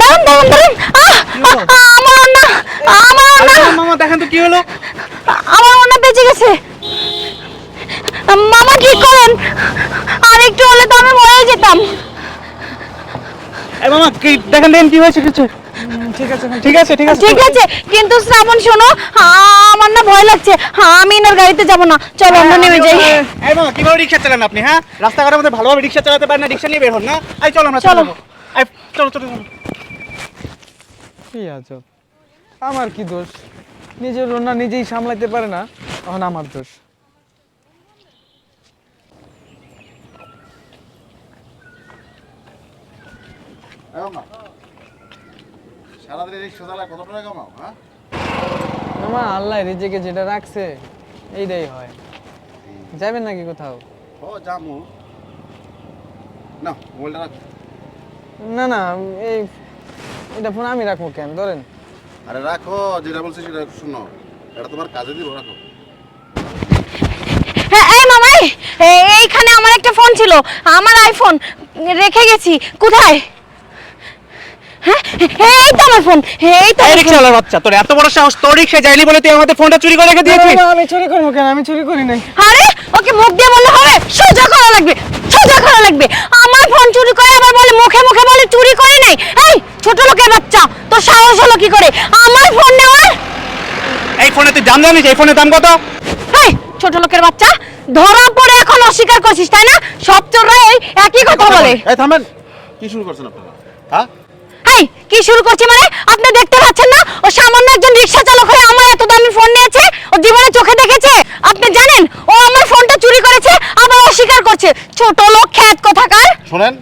দাঁড়ান দাঁড়ান দাঁড়ান। আহ, আহ, আমার অন্য আমার আরে মামা দেখেন তো কি হলো? আমার অন্য বেঁচে গেছে। মামা ঠিক করেন? আর একটু হলে তো আমি মরে যেতাম। এই মামা কি দেখেন দেখেন কি হয়েছে কিছু? ঠিক আছে ঠিক আছে ঠিক আছে। ঠিক আছে কিন্তু শ্রাবণ শোনো আহ, আমার না ভয় লাগছে। হ্যাঁ আমি এনার গাড়িতে যাব না। চলো আমরা নেমে যাই। এই মামা কীভাবে রিক্সা চালান আপনি হ্যাঁ? রাস্তাঘাটের মধ্যে ভালোভাবে রিক্সা চালাতে পারেন না রিক্সা নিয়ে বের হন না? এই চলো আমরা চলো। চলো। এই চলো চলো চলো। কি আজব। আমার কি দোষ? নিজের রান্না নিজেই সামলাইতে পারে না তখন আমার দোষ। হ্যাঁ? আল্লাহ রিজেকে যেটা রাখছে এইটাই হয়। যাবেন নাকি কোথাও? ও জামু না না না এই এটা ফোন আমি রাখব কেন? ধরেন। আরে রাখো যেটা বলছি সেটা শুনো। এটা তোমার কাজে দিব রাখো। হ্যাঁ এই মামাই! এইখানে আমার একটা ফোন ছিল আমার আইফোন রেখে গেছি কোথায়? হ্যাঁ? এই তো আমার ফোন এই তো রিক্সাওয়ালার বাচ্চা তোর এত বড় সাহস তোর রিক্সা যাইনি বলে তুই আমাদের ফোনটা চুরি করে রেখে দিয়েছিস না, আমি চুরি করব কেন? আমি চুরি করি নাই। আরে ওকে মুখ দিয়ে বললে হবে? সোজা করা লাগবে সোজা করা লাগবে। আমার ফোন চুরি করে আবার বলে মুখে মুখে বলে চুরি করে নাই? এই ছোট লোকের বাচ্চা তোর সাহস হলো কি করে? আমার ফোন নেওয়ার এই ফোনে তুই দাম জানিস? এই ফোনের দাম কত? এই ছোট লোকের বাচ্চা ধরা পড়ে এখন অস্বীকার করছিস তাই না? সব চোররা এই একই কথা বলে। এই থামেন। কি শুরু করছেন আপনারা? হ্যাঁ? এই কি শুরু করছে মানে? আপনি দেখতে পাচ্ছেন না? ও সামান্য একজন রিক্সা চালক হয়ে আমার এত দামি ফোন নিয়েছে ও জীবনে চোখে দেখেছে। আপনি জানেন ও আমার ফোনটা চুরি করেছে আবার অস্বীকার করছে। ছোট লোক খ্যাত কোথাকার? শোনেন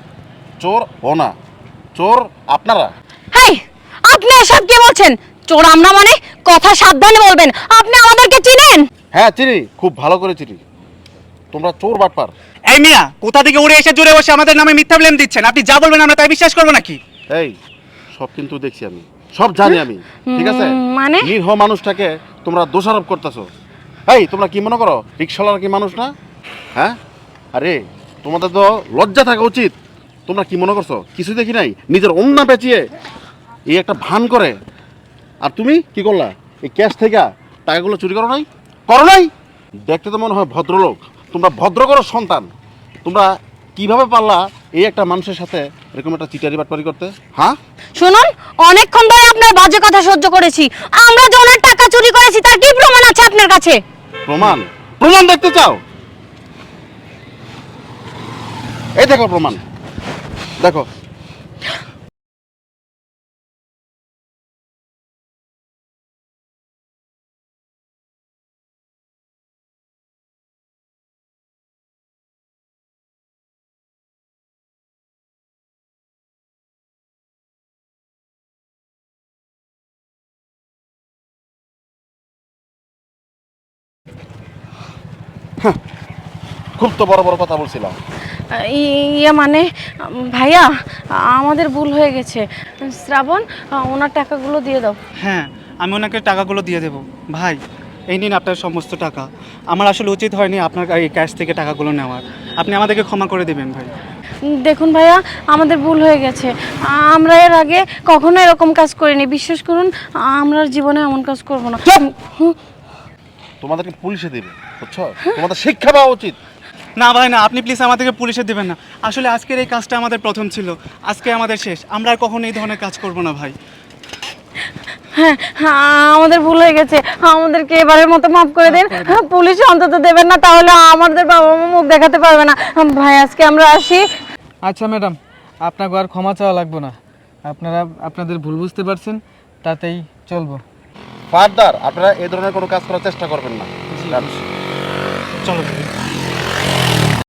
চোর ও না। চোর আপনারা? হেই আপনি এসব কি বলছেন? চোর আমরা মানে কথা সাবধানে বলবেন। আপনি আমাদেরকে চিনেন? হ্যাঁ চিনি। খুব ভালো করে চিনি। তোমরা চোর বাটপার। এই মিয়া কোথা থেকে উড়ে এসে জুড়ে বসে আমাদের নামে মিথ্যা ব্লেম দিচ্ছেন? আপনি যা বলবেন আমরা তাই বিশ্বাস করব নাকি? এই সব কিন্তু দেখছি আমি। সব জানি আমি। ঠিক আছে? মানে? নিরহ মানুষটাকে তোমরা দোষারোপ করতেছো। এই তোমরা কি মনে করো রিক্সাওয়ালা কি মানুষ না? হ্যাঁ? আরে তোমাদের তো লজ্জা থাকা উচিত। তোমরা কি মনে করছ? কিছু দেখি নাই? নিজের অন্যা পেঁচিয়ে এই একটা ভান করে। আর তুমি কি করলা? এই ক্যাশ থেকে টাকাগুলো চুরি করো নাই? করো নাই? দেখতে তো মনে হয় ভদ্রলোক। তোমরা ভদ্র করো সন্তান। তোমরা কীভাবে পারলা এই একটা মানুষের সাথে এরকম একটা চিটারি বাটপারি করতে? হ্যাঁ? শুনুন অনেকক্ষণ ধরে আপনার বাজে কথা সহ্য করেছি। আমরা জনের টাকা চুরি করেছি তার কি প্রমাণ আছে আপনার কাছে? প্রমাণ? প্রমাণ দেখতে চাও? এই দেখো প্রমাণ। দেখো। খুব তো বড় বড় কথা বলছিলাম। ইয়ে মানে ভাইয়া আমাদের ভুল হয়ে গেছে। শ্রাবণ ওনার টাকাগুলো দিয়ে দাও। হ্যাঁ আমি ওনাকে টাকাগুলো দিয়ে দেবো। ভাই এই নিন আপনার সমস্ত টাকা। আমার আসলে উচিত হয়নি আপনার এই ক্যাশ থেকে টাকাগুলো নেওয়ার। আপনি আমাদেরকে ক্ষমা করে দেবেন ভাই। দেখুন ভাইয়া আমাদের ভুল হয়ে গেছে। আমরা এর আগে কখনো এরকম কাজ করিনি। বিশ্বাস করুন আমরা জীবনে এমন কাজ করব না। হুম, তোমাদেরকে পুলিশে দেবে বুঝছ? তোমাদের শিক্ষা পাওয়া উচিত। না ভাই না আপনি প্লিজ আমাদেরকে পুলিশে দেবেন না। আসলে আজকের এই কাজটা আমাদের প্রথম ছিল। আজকে আমাদের শেষ। আমরা আর কখনো এই ধরনের কাজ করব না ভাই। হ্যাঁ হ্যাঁ, আমাদের ভুল হয়ে গেছে। আমাদেরকে এবারের মতো মাফ করে দিন। পুলিশ অন্তত দেবেন না তাহলে আমাদের বাবা মা মুখ দেখাতে পারবে না। ভাই আজকে আমরা আসি। আচ্ছা ম্যাডাম আপনাকে আর ক্ষমা চাওয়া লাগবে না। আপনারা আপনাদের ভুল বুঝতে পারছেন তাতেই চলবো। ফার্দার আপনারা এই ধরনের কোনো কাজ করার চেষ্টা করবেন না। চলো।